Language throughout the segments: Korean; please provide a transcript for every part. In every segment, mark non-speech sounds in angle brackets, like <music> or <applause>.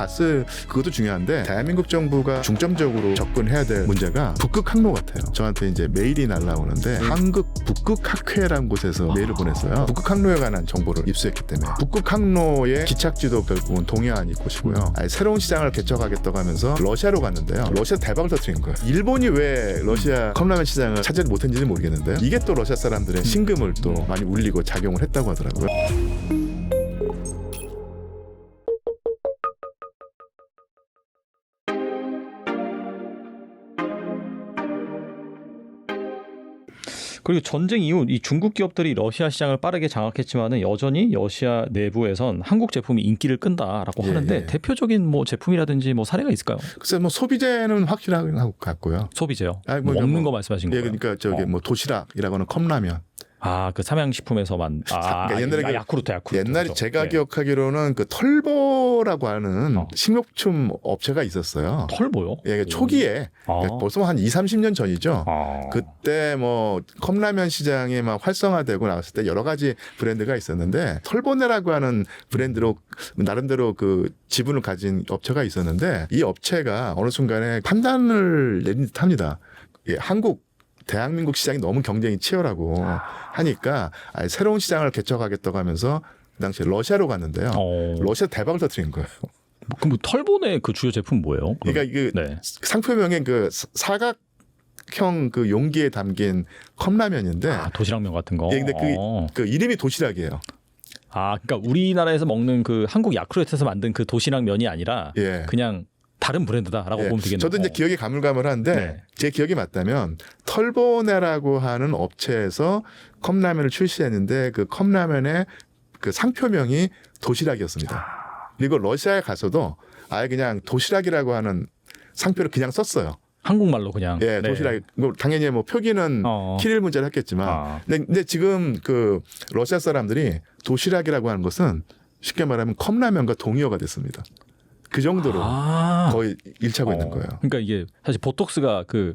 가스 그것도 중요한데 대한민국 정부가 중점적으로 접근해야 될 문제가 북극 항로 같아요. 저한테 이제 메일이 날라오는데 한국 북극 학회라는 곳에서 메일을 보냈어요. 북극 항로에 관한 정보를 입수했기 때문에 북극 항로의 기착지도 결국은 동해안이 곳이고요. 아예 새로운 시장을 개척하겠다고 하면서 러시아로 갔는데요. 러시아 대박을 터뜨린 거예요. 일본이 왜 러시아 컵라면 시장을 차지를 못했는지 모르겠는데요. 이게 또 러시아 사람들의 심금을 또 많이 울리고 작용을 했다고 하더라고요. 그리고 전쟁 이후 이 중국 기업들이 러시아 시장을 빠르게 장악했지만은 여전히 러시아 내부에선 한국 제품이 인기를 끈다라고 예, 하는데 예. 대표적인 뭐 제품이라든지 뭐 사례가 있을까요? 글쎄 뭐 소비재는 확실한 것 같고요. 소비재요. 아니, 뭐 먹는 뭐, 거 말씀하신 예, 거예요? 그러니까 저기 어. 뭐 도시락이라고 하는 컵라면. 아, 그 삼양식품에서만 아, 그러니까 옛날에 아, 그 야쿠르트 야쿠르트. 옛날에 그죠? 제가 네. 기억하기로는 그 털보 라고 하는 어. 식료품 업체가 있었어요. 털보요? 예, 초기에 아. 벌써 한 2, 30년 전이죠. 아. 그때 뭐 컵라면 시장이 막 활성화되고 나왔을 때 여러 가지 브랜드가 있었는데 털보네라고 하는 브랜드로 나름대로 그 지분을 가진 업체가 있었는데 이 업체가 어느 순간에 판단을 내린 듯합니다. 예, 한국 대한민국 시장이 너무 경쟁이 치열하고 하니까 아예 새로운 시장을 개척하겠다고 하면서 그 당시에 러시아로 갔는데요. 어. 러시아 대박을 터뜨린 거예요. 그럼 뭐 털보네 그 주요 제품 뭐예요? 그럼? 그러니까 이게 네. 상표명에 그 사각 형 그 용기에 담긴 컵라면인데 아, 도시락면 같은 거. 예, 근데 그- 어. 그 이름이 도시락이에요. 아, 그러니까 우리나라에서 먹는 그 한국 야쿠르트에서 만든 그 도시락 면이 아니라 예. 그냥 다른 브랜드다라고 예. 보면 되겠네요. 저도 이제 기억이 가물가물한데 네. 제 기억이 맞다면 털보네라고 하는 업체에서 컵라면을 출시했는데 그 컵라면의 그 상표명이 도시락이었습니다. 그리고 러시아에 가서도 아예 그냥 도시락이라고 하는 상표를 그냥 썼어요. 한국말로 그냥. 예, 네. 도시락. 뭐 당연히 뭐 표기는 어. 키릴 문제를 했겠지만 아. 근데, 근데 지금 그 러시아 사람들이 도시락이라고 하는 것은 쉽게 말하면 컵라면과 동의어가 됐습니다. 그 정도로 아. 거의 일차고 있는 어. 거예요. 그러니까 이게 사실 보톡스가 그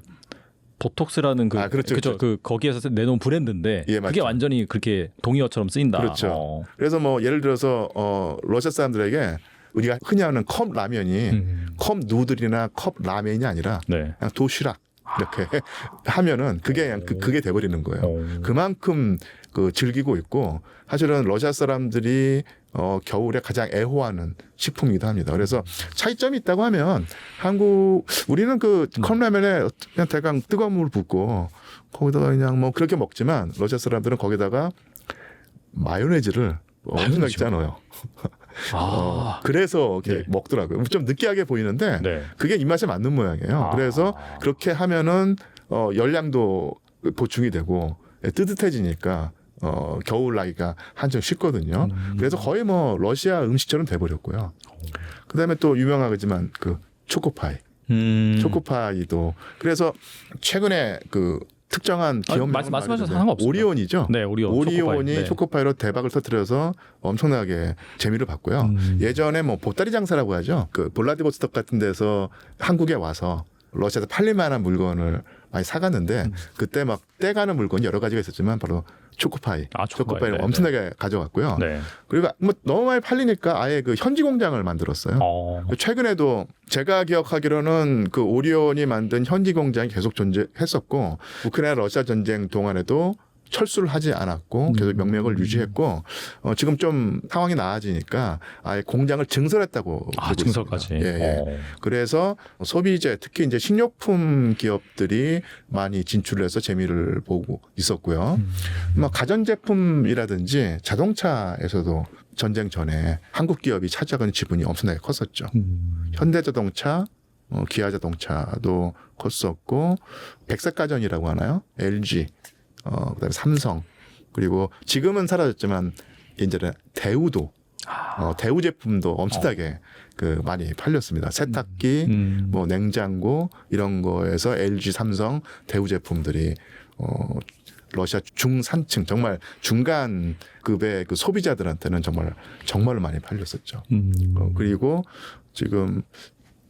보톡스라는 그 아, 그렇죠, 그죠? 그 거기에서 내놓은 브랜드인데 예, 그게 맞죠. 완전히 그렇게 동의어처럼 쓰인다. 그렇죠. 어. 그래서 뭐 예를 들어서 어 러시아 사람들에게 우리가 흔히 하는 컵 라면이 음. 컵 누들이나 컵 라면이 아니라 네. 그냥 도시락 이렇게 <laughs> 하면은 그게 그냥 그, 그게 돼버리는 거예요. 어. 그만큼 그 즐기고 있고 사실은 러시아 사람들이 어 겨울에 가장 애호하는 식품이기도 합니다. 그래서 차이점이 있다고 하면 한국 우리는 그 컵라면에 그냥 대강 뜨거운 물을 붓고 거기다가 그냥 뭐 그렇게 먹지만 러시아 사람들은 거기다가 마요네즈를 엄청나게 마요네즈요? 짜넣어요. 아. <laughs> 어, 그래서 이렇게 네. 먹더라고요. 좀 느끼하게 보이는데 네. 그게 입맛에 맞는 모양이에요. 아. 그래서 그렇게 하면은 어 열량도 보충이 되고 예, 뜨뜻해지니까 어 겨울 나기가 한층 쉽거든요. 음. 그래서 거의 뭐 러시아 음식처럼 돼버렸고요. 그 다음에 또 유명하지만 그 초코파이, 음. 초코파이도 그래서 최근에 그 특정한 아, 기업 말씀- 말씀하셔도 상관없습니다. 오리온이죠. 네, 오리온. 오리온이 초코파이. 네. 초코파이로 대박을 터뜨려서 엄청나게 재미를 봤고요. 음. 예전에 뭐 보따리 장사라고 하죠. 그 볼라디보스톡 같은 데서 한국에 와서 러시아에서 팔릴 만한 물건을 많이 사갔는데 음. 그때 막 떼가는 물건이 여러 가지가 있었지만 바로 초코파이, 아, 초코파이. 초코파이를 네, 엄청나게 가져갔고요. 네. 그리고 뭐 너무 많이 팔리니까 아예 그 현지 공장을 만들었어요. 어. 최근에도 제가 기억하기로는 그 오리온이 만든 현지 공장이 계속 존재했었고 우크라이나 러시아 전쟁 동안에도 철수를 하지 않았고 계속 명맥을 유지했고 어, 지금 좀 상황이 나아지니까 아예 공장을 증설했다고 아, 보고 증설까지. 있습니다. 예, 예. 어. 그래서 소비재 특히 이제 식료품 기업들이 많이 진출해서 재미를 보고 있었고요. 음. 뭐 가전제품이라든지 자동차에서도 전쟁 전에 한국 기업이 차지하는 지분이 엄청나게 컸었죠. 음. 현대자동차, 어, 기아자동차도 컸었고 백색가전이라고 하나요? LG, 어, 그다음에 삼성 그리고 지금은 사라졌지만 이제는 대우도 어, 대우 제품도 엄청나게 그 많이 팔렸습니다. 세탁기, 음. 뭐 냉장고 이런 거에서 LG, 삼성, 대우 제품들이 어 러시아 중산층 정말 중간 급의 그 소비자들한테는 정말 정말 많이 팔렸었죠. 음. 어, 그리고 지금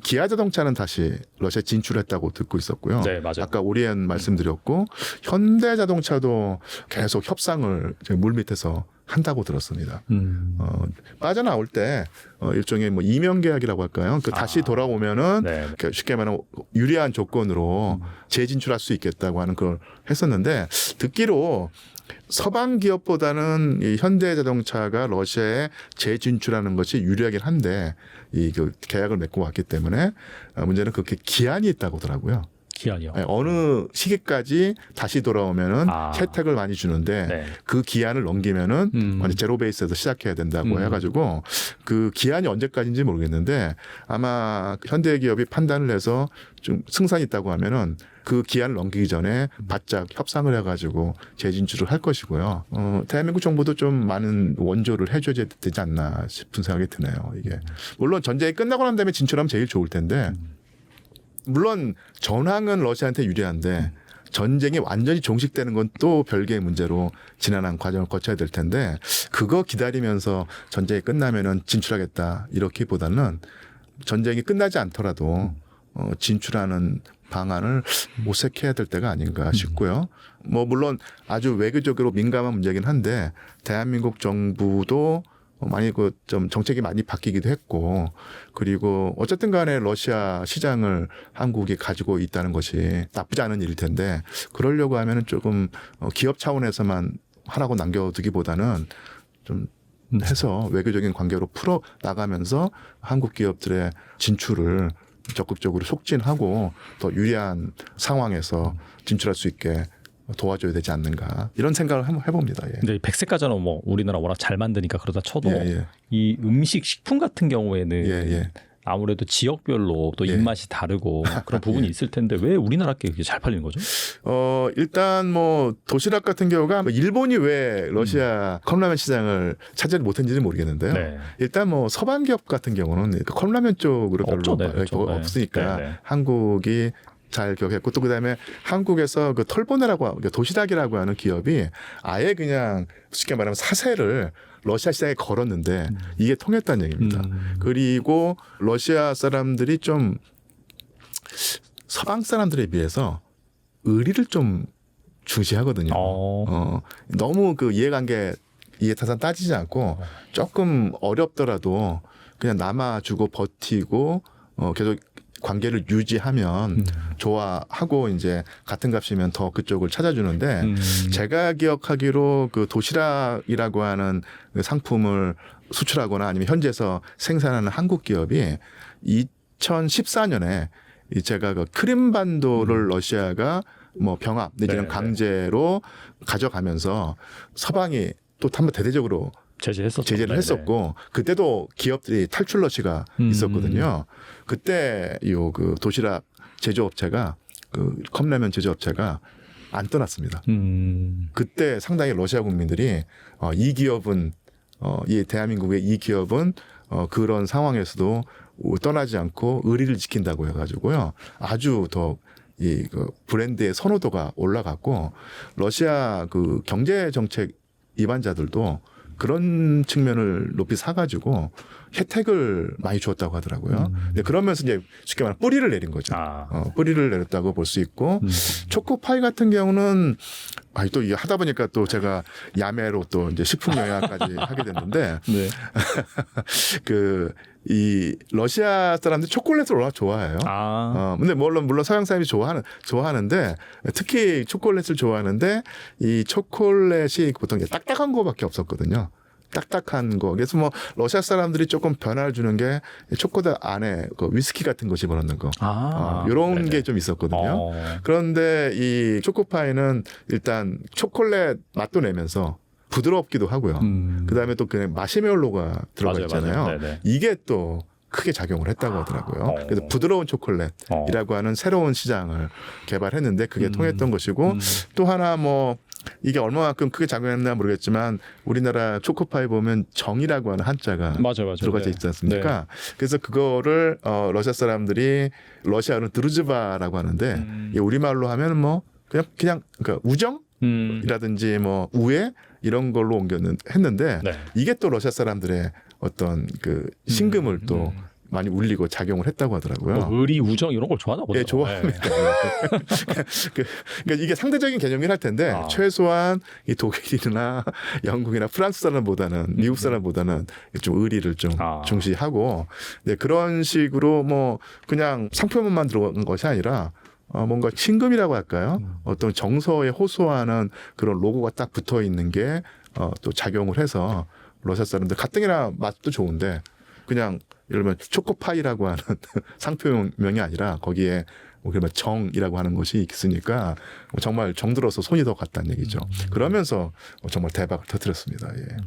기아 자동차는 다시 러시아 진출했다고 듣고 있었고요. 네, 맞아요. 아까 오리엔 말씀드렸고 현대 자동차도 계속 협상을 물 밑에서 한다고 들었습니다. 음. 어, 빠져나올 때 어, 일종의 뭐 이명 계약이라고 할까요? 그 다시 아. 돌아오면은 네. 그 쉽게 말하면 유리한 조건으로 재진출할 수 있겠다고 하는 걸 했었는데 듣기로 서방 기업보다는 이 현대자동차가 러시아에 재진출하는 것이 유리하긴 한데 이 그 계약을 맺고 왔기 때문에 어, 문제는 그렇게 기한이 있다고 하더라고요. 기한이요. 예, 어느 시기까지 다시 돌아오면은 아. 혜택을 많이 주는데 네. 그 기한을 넘기면은 음. 완전 제로 베이스에서 시작해야 된다고 음. 해가지고 그 기한이 언제까지인지 모르겠는데 아마 현대 기업이 판단을 해서 좀 승산이 있다고 하면은 그 기한을 넘기기 전에 바짝 협상을 해가지고 재진출을 할 것이고요. 어, 대한민국 정부도 좀 많은 원조를 해줘야 되지 않나 싶은 생각이 드네요. 이게 물론 전쟁이 끝나고 난 다음에 진출하면 제일 좋을 텐데 물론 전황은 러시아한테 유리한데 전쟁이 완전히 종식되는 건 또 별개의 문제로 지난한 과정을 거쳐야 될 텐데 그거 기다리면서 전쟁이 끝나면은 진출하겠다 이렇게보다는 전쟁이 끝나지 않더라도 어, 진출하는 방안을 모색해야 될 때가 아닌가 싶고요. 뭐 물론 아주 외교적으로 민감한 문제긴 한데 대한민국 정부도 어, 많이 그 좀 정책이 많이 바뀌기도 했고 그리고 어쨌든 간에 러시아 시장을 한국이 가지고 있다는 것이 나쁘지 않은 일일 텐데 그러려고 하면은 조금 어, 기업 차원에서만 하라고 남겨두기보다는 좀 해서 외교적인 관계로 풀어 나가면서 한국 기업들의 진출을 적극적으로 촉진하고 더 유리한 상황에서 진출할 수 있게 도와줘야 되지 않는가 이런 생각을 한번 해봅니다. 예. 근데 이 백색 과자는 뭐 우리나라 워낙 잘 만드니까 그러다 쳐도 예, 예, 이 음식 식품 같은 경우에는 예, 예. 아무래도 지역별로 또 예. 입맛이 다르고 그런 <laughs> 부분이 있을 텐데 왜 우리나라 게 그게 잘 팔리는 거죠? 어, 일단 뭐 도시락 같은 경우가 뭐 일본이 왜 러시아 컵라면 시장을 차지를 못했는지는 모르겠는데요. 네. 일단 뭐 서방 기업 같은 경우는 그 컵라면 쪽으로 별로 없죠, 네, 뭐 그렇죠. 네. 없으니까 네, 네. 한국이 잘 기억했고 또 그다음에 한국에서 그 털보네라고 도시락이라고 하는 기업이 아예 그냥 쉽게 말하면 사세를 러시아 시장에 걸었는데 이게 통했다는 얘기입니다. 음. 그리고 러시아 사람들이 좀 서방 사람들에 비해서 의리를 좀 중시하거든요. 어. 어, 너무 그 이해관계 이해타산 따지지 않고 조금 어렵더라도 그냥 남아주고 버티고 어, 계속 관계를 유지하면 음. 좋아하고 이제 같은 값이면 더 그쪽을 찾아주는데 음. 제가 기억하기로 그 도시락이라고 하는 그 상품을 수출하거나 아니면 현지에서 생산하는 한국 기업이 2014년에 이 제가 그 크림반도를 러시아가 뭐 병합 내지는 네, 네. 강제로 가져가면서 서방이 또 한번 대대적으로 제재했었죠. 제재를 네, 했었고 그때도 기업들이 탈출 러시가 음. 있었거든요. 그때 요 그 도시락 제조업체가 그 컵라면 제조업체가 안 떠났습니다. 네. 음. 그때 상당히 러시아 국민들이 어, 이 기업은 어, 이 대한민국의 이 기업은 어, 그런 상황에서도 떠나지 않고 의리를 지킨다고 해가지고요 아주 더 이 그 브랜드의 선호도가 올라갔고 러시아 그 경제 정책 입안자들도 그런 측면을 높이 사가지고 혜택을 많이 주었다고 하더라고요. 근데 그러면서 이제 쉽게 말하면 뿌리를 내린 거죠. 아. 어, 뿌리를 내렸다고 볼 수 있고 음. 초코파이 같은 경우는 아니 또 하다 보니까 또 제가 야매로 또 이제 식품 영양까지 <laughs> 하게 됐는데 네. <laughs> 그 이 러시아 사람들이 초콜릿을 워낙 좋아해요. 아. 어, 근데 물론 물론 서양 사람이 좋아하는 좋아하는데 특히 초콜릿을 좋아하는데 이 초콜릿이 보통 딱딱한 거밖에 없었거든요. 딱딱한 거. 그래서 뭐 러시아 사람들이 조금 변화를 주는 게 초코다 안에 그 위스키 같은 거 집어넣는 거. 아. 어, 이런. 게 좀 있었거든요. 어. 그런데 이 초코파이는 일단 초콜릿 맛도 내면서 부드럽기도 하고요. 음. 그 다음에 또 그냥 마시멜로가 들어가 맞아요, 있잖아요. 맞아요. 네네. 이게 또 크게 작용을 했다고 아, 하더라고요. 어. 그래서 부드러운 초콜릿이라고 어. 하는 새로운 시장을 개발했는데 그게 음. 통했던 것이고 음. 또 하나 뭐 이게 얼마만큼 크게 작용했나 모르겠지만 우리나라 초코파이 보면 정이라고 하는 한자가 맞아요, 맞아요. 들어가져 네. 있지 않습니까? 그래서 그거를 어, 러시아 사람들이 러시아로는 드루즈바라고 하는데 음. 이 우리말로 하면 뭐 그냥 그냥 그러니까 우정 음. 이라든지 뭐 우애 이런 걸로 옮겼는 했는데 네. 이게 또 러시아 사람들의 어떤 그 신금을 또 음. 많이 울리고 작용을 했다고 하더라고요. 뭐 의리, 우정 이런 걸 좋아하나 보죠. 예, 좋아합니다. <laughs> 그, 그러니까 이게 상대적인 개념이긴 할 텐데 아. 최소한 이 독일이나 영국이나 프랑스 사람보다는 미국 사람보다는 좀 의리를 좀 아. 중시하고 네, 그런 식으로 뭐 그냥 상표문만 들어간 것이 아니라 어, 뭔가 친금이라고 할까요? 음. 어떤 정서에 호소하는 그런 로고가 딱 붙어 있는 게 어, 또 작용을 해서 러시아 사람들 가뜩이나 맛도 좋은데 그냥 예를 들면 초코파이라고 하는 <laughs> 상표명이 아니라 거기에 뭐 그러면 정이라고 하는 것이 있으니까 정말 정들어서 손이 더 갔다는 얘기죠. 그러면서 정말 대박을 터뜨렸습니다. 예.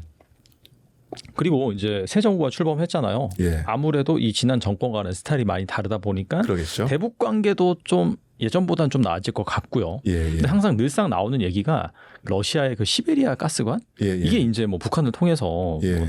그리고 이제 새 정부가 출범했잖아요. 예. 아무래도 이 지난 정권과는 스타일이 많이 다르다 보니까 그러겠죠. 대북 관계도 좀 예전보다는 좀 나아질 것 같고요. 예, 예. 근데 항상 늘상 나오는 얘기가 러시아의 그 시베리아 가스관 예, 예. 이게 이제 뭐 북한을 통해서 예. 뭐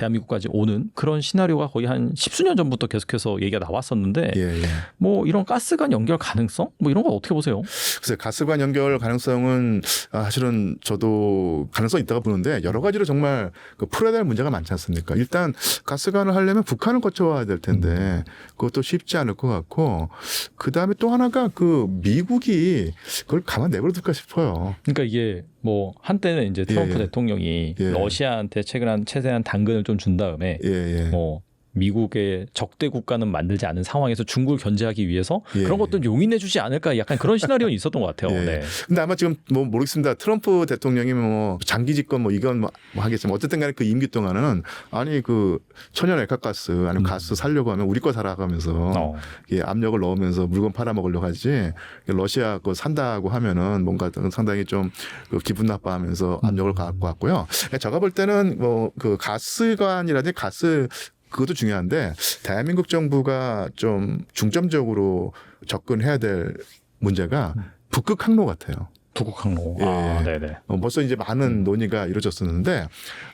대한민국까지 오는 그런 시나리오가 거의 한 십수년 전부터 계속해서 얘기가 나왔었는데 예, 예. 뭐 이런 가스관 연결 가능성 뭐 이런 거 어떻게 보세요? 글쎄 가스관 연결 가능성은 아, 사실은 저도 가능성 이 있다고 보는데 여러 가지로 정말 그 풀어야 될 문제가 많지 않습니까? 일단 가스관을 하려면 북한을 거쳐와야 될 텐데 그것도 쉽지 않을 것 같고 그 다음에 또 하나가 그 미국이 그걸 가만 내버려둘까 싶어요. 그러니까 이게 뭐 한때는 이제 트럼프 예, 예. 대통령이 예. 러시아한테 최근한 최대한 당근을 좀 준 다음에 예, 예. 뭐 미국의 적대 국가는 만들지 않은 상황에서 중국을 견제하기 위해서 예. 그런 것도 용인해주지 않을까 약간 그런 시나리오는 있었던 것 같아요. 예. 네. 근데 아마 지금 뭐 모르겠습니다. 트럼프 대통령이 뭐 장기 집권 뭐 이건 뭐 하겠지만 어쨌든 간에 그 임기 동안은 아니 그 천연 액화가스 아니면 가스 살려고 하면 우리 거 살아가면서 음. 어. 예, 압력을 넣으면서 물건 팔아먹으려고 하지 러시아 거 산다고 하면은 뭔가 상당히 좀 그 기분 나빠하면서 압력을 것 같고요. 그러니까 제가 볼 때는 뭐 그 가스관이라든지 가스 그것도 중요한데 대한민국 정부가 좀 중점적으로 접근해야 될 문제가 북극 항로 같아요. 북극 항로. 예. 아, 네네. 어, 벌써 이제 많은 논의가 이루어졌었는데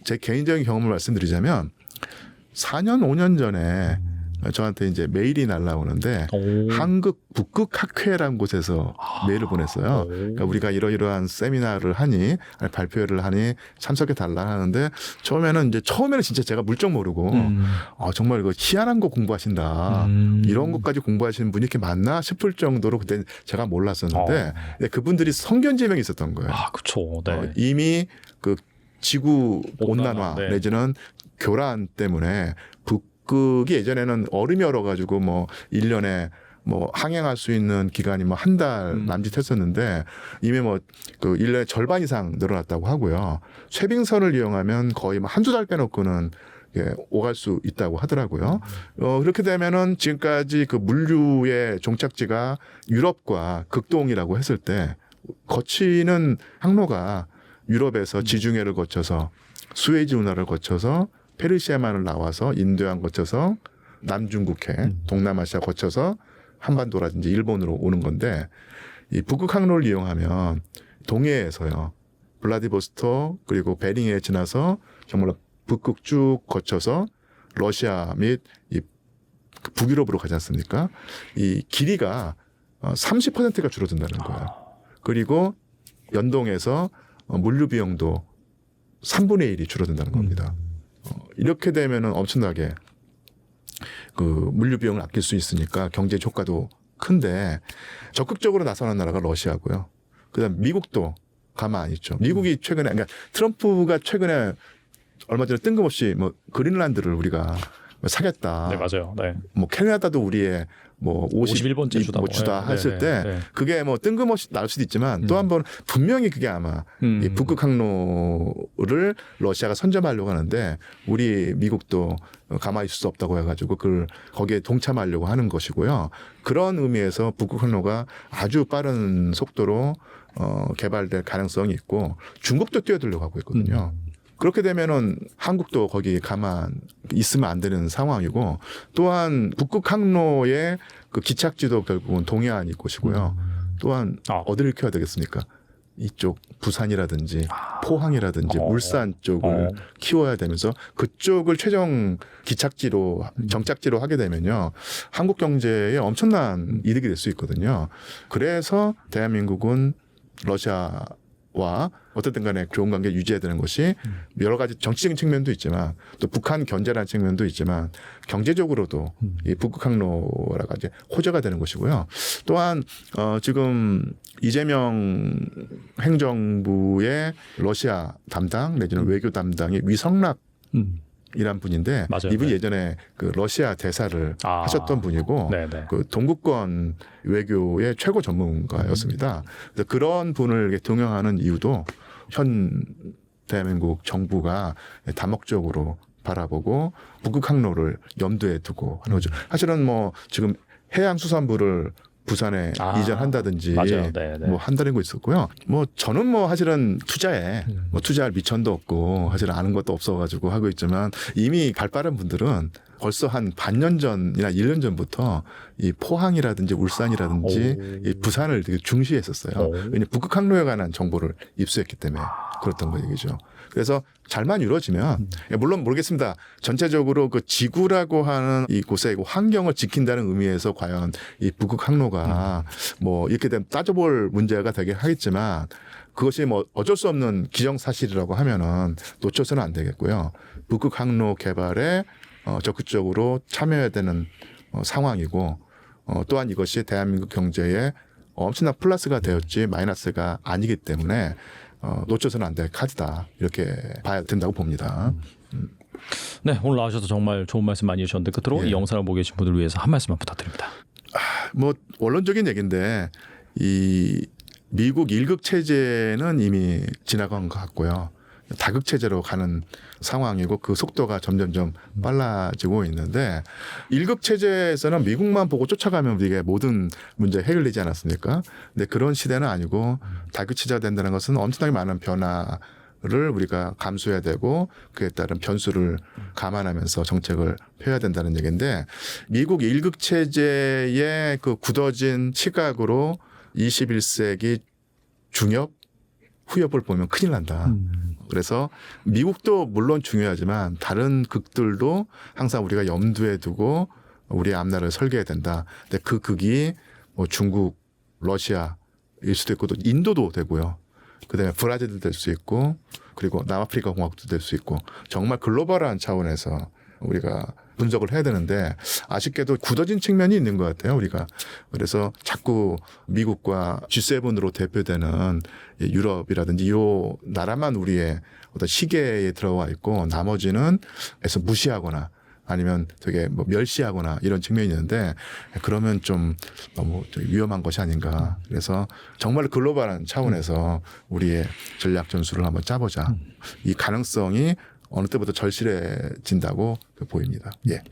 제 개인적인 경험을 말씀드리자면 4년 5년 전에 저한테 이제 메일이 날라오는데 오. 한국 북극 학회라는 곳에서 메일을 보냈어요. 오. 그러니까 우리가 이러이러한 세미나를 하니 아니 발표회를 하니 참석해 달라 하는데 처음에는 이제 처음에는 진짜 제가 물정 모르고 음. 아 정말 이거 희한한 거 공부하신다. 음. 이런 것까지 공부하시는 분이 이렇게 많나 싶을 정도로 그때 제가 몰랐었는데 어. 네, 그분들이 성견 지명이 있었던 거예요. 아, 그쵸. 네. 어, 이미 그 지구 온난화, 온난화 네. 내지는 교란 때문에 북 극이 예전에는 얼음이 얼어가지고 뭐 1년에 뭐 항행할 수 있는 기간이 뭐 한달 음. 남짓했었는데 이미 뭐 그 1년에 절반 이상 늘어났다고 하고요. 쇠빙선을 이용하면 거의 뭐 한두 달 빼놓고는 예, 오갈 수 있다고 하더라고요. 어, 그렇게 되면은 지금까지 그 물류의 종착지가 유럽과 극동이라고 했을 때 거치는 항로가 유럽에서 지중해를 거쳐서 수에즈 운하를 거쳐서 페르시아만을 나와서 인도양 거쳐서 남중국해, 동남아시아 거쳐서 한반도라든지 일본으로 오는 건데 이 북극 항로를 이용하면 동해에서요. 블라디보스토 그리고 베링에 지나서 정말 북극 쭉 거쳐서 러시아 및 이 북유럽으로 가지 않습니까? 이 길이가 어, 30%가 줄어든다는 거예요. 그리고 연동해서 어, 물류 비용도 3분의 1이 줄어든다는 겁니다. 어, 이렇게 되면은 엄청나게 그 물류 비용을 아낄 수 있으니까 경제 효과도 큰데 적극적으로 나서는 나라가 러시아고요. 그다음 미국도 가만 안 있죠. 미국이 최근에 그러니까 트럼프가 최근에 얼마 전에 뜬금없이 뭐 그린란드를 우리가 사겠다. 네, 맞아요. 네. 뭐 캐나다도 우리의 뭐 50, 51번째 주다. 뭐 주다 네, 했을 네, 때 네. 그게 뭐 뜬금없이 나올 수도 있지만 음. 또한 번 분명히 그게 아마 음. 이 북극 항로를 러시아가 선점하려고 하는데 우리 미국도 가만히 있을 수 없다고 해가지고 그걸 거기에 동참하려고 하는 것이고요. 그런 의미에서 북극 항로가 아주 빠른 속도로 어, 개발될 가능성이 있고 중국도 뛰어들려고 하고 있거든요. 음. 그렇게 되면은 한국도 거기 가만 있으면 안 되는 상황이고 또한 북극 항로의 그 기착지도 결국은 동해안일 것이고요. 또한 아. 어디를 키워야 되겠습니까? 이쪽 부산이라든지 포항이라든지 어. 울산 쪽을 어. 키워야 되면서 그쪽을 최종 기착지로 정착지로 하게 되면요 한국 경제에 엄청난 이득이 될 수 있거든요. 그래서 대한민국은 와 어쨌든 간에 좋은 관계 유지해야 되는 것이 여러 가지 정치적인 측면도 있지만 또 북한 견제라는 측면도 있지만 경제적으로도 이 북극 항로라가 이제 호재가 되는 것이고요. 또한 어 지금 이재명 행정부의 러시아 담당 내지는 외교 담당이 위성락 음. 이란 분인데 맞아요. 이분이 네. 예전에 그 러시아 대사를 아. 하셨던 분이고 네네. 그 동구권 외교의 최고 전문가였습니다. 그래서 그런 분을 등용하는 이유도 현 대한민국 정부가 다목적으로 바라보고 북극 항로를 염두에 두고 하는 거죠. 사실은 뭐 지금 해양수산부를 부산에 아, 이전한다든지 맞아요. 네네. 뭐 한다는 거 있었고요. 뭐 저는 뭐 사실은 투자에 음. 뭐 투자할 미천도 없고 사실 아는 것도 없어가지고 하고 있지만 이미 발 빠른 분들은 벌써 한 반년 전이나 1년 전부터 이 포항이라든지 울산이라든지 오. 이 부산을 되게 중시했었어요. 오. 왜냐 북극 항로에 관한 정보를 입수했기 때문에 그렇던 거 얘기죠. 그래서 잘만 이루어지면 예, 물론 모르겠습니다. 전체적으로 그 지구라고 하는 이 곳의 그 환경을 지킨다는 의미에서 과연 이 북극 항로가 뭐 이렇게 되면 따져볼 문제가 되긴 하겠지만 그것이 뭐 어쩔 수 없는 기정사실이라고 하면은 놓쳐서는 안 되겠고요. 북극 항로 개발에 어, 적극적으로 참여해야 되는 어, 상황이고 어, 또한 이것이 대한민국 경제에 엄청난 플러스가 되었지 마이너스가 아니기 때문에 어, 놓쳐서는 안 될 카드다 이렇게 봐야 된다고 봅니다. 네 오늘 나와주셔서 정말 좋은 말씀 많이 해주셨는데 끝으로 예. 이 영상을 보고 계신 분들 을 위해서 한 말씀만 부탁드립니다. 뭐 원론적인 얘기인데 이 미국 일극 체제는 이미 지나간 것 같고요. 다극 체제로 가는 상황이고 그 속도가 점점점 빨라지고 있는데 일극 체제에서는 미국만 보고 쫓아가면 이게 모든 문제 해결되지 않았습니까? 근데 그런 시대는 아니고 다극 체제가 된다는 것은 엄청나게 많은 변화 를 우리가 감수해야 되고 그에 따른 변수를 감안하면서 정책을 펴야 된다는 얘기인데 미국 일극 체제의 그 굳어진 시각으로 21세기 중엽 후엽을 보면 큰일 난다. 그래서 미국도 물론 중요하지만 다른 극들도 항상 우리가 염두에 두고 우리의 앞날을 설계해야 된다. 근데 그 극이 뭐 중국, 러시아일 수도 있고 또 인도도 되고요. 그다음에 브라질도 될 수 있고 그리고 남아프리카 공화국도 될 수 있고 정말 글로벌한 차원에서 우리가 분석을 해야 되는데 아쉽게도 굳어진 측면이 있는 것 같아요 우리가 그래서 자꾸 미국과 G7으로 대표되는 이 유럽이라든지 요 나라만 우리의 어떤 시계에 들어와 있고 나머지는 에서 무시하거나 아니면 되게 뭐 멸시하거나 이런 측면이 있는데 그러면 좀 너무 좀 위험한 것이 아닌가. 그래서 정말 글로벌한 차원에서 우리의 전략 전술을 한번 짜보자. 이 가능성이 어느 때보다 절실해진다고 보입니다. 예.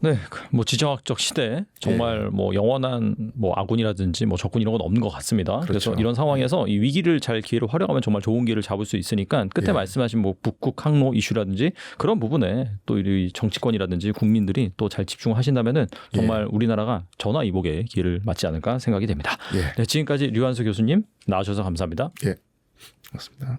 네, 그뭐 지정학적 시대 정말 뭐 영원한 뭐 아군이라든지 뭐 적군 이런 건 없는 것 같습니다. 그래서 그렇죠. 이런 상황에서 이 위기를 잘 기회로 활용하면 정말 좋은 기회를 잡을 수 있으니까 끝에 예. 말씀하신 뭐 북극 항로 이슈라든지 그런 부분에 또 이 정치권이라든지 국민들이 또 잘 집중하신다면은 정말 우리나라가 전화 이복의 기회를 맞지 않을까 생각이 됩니다. 예. 네, 지금까지 류한수 교수님 나와주셔서 감사합니다. 예. 고맙습니다.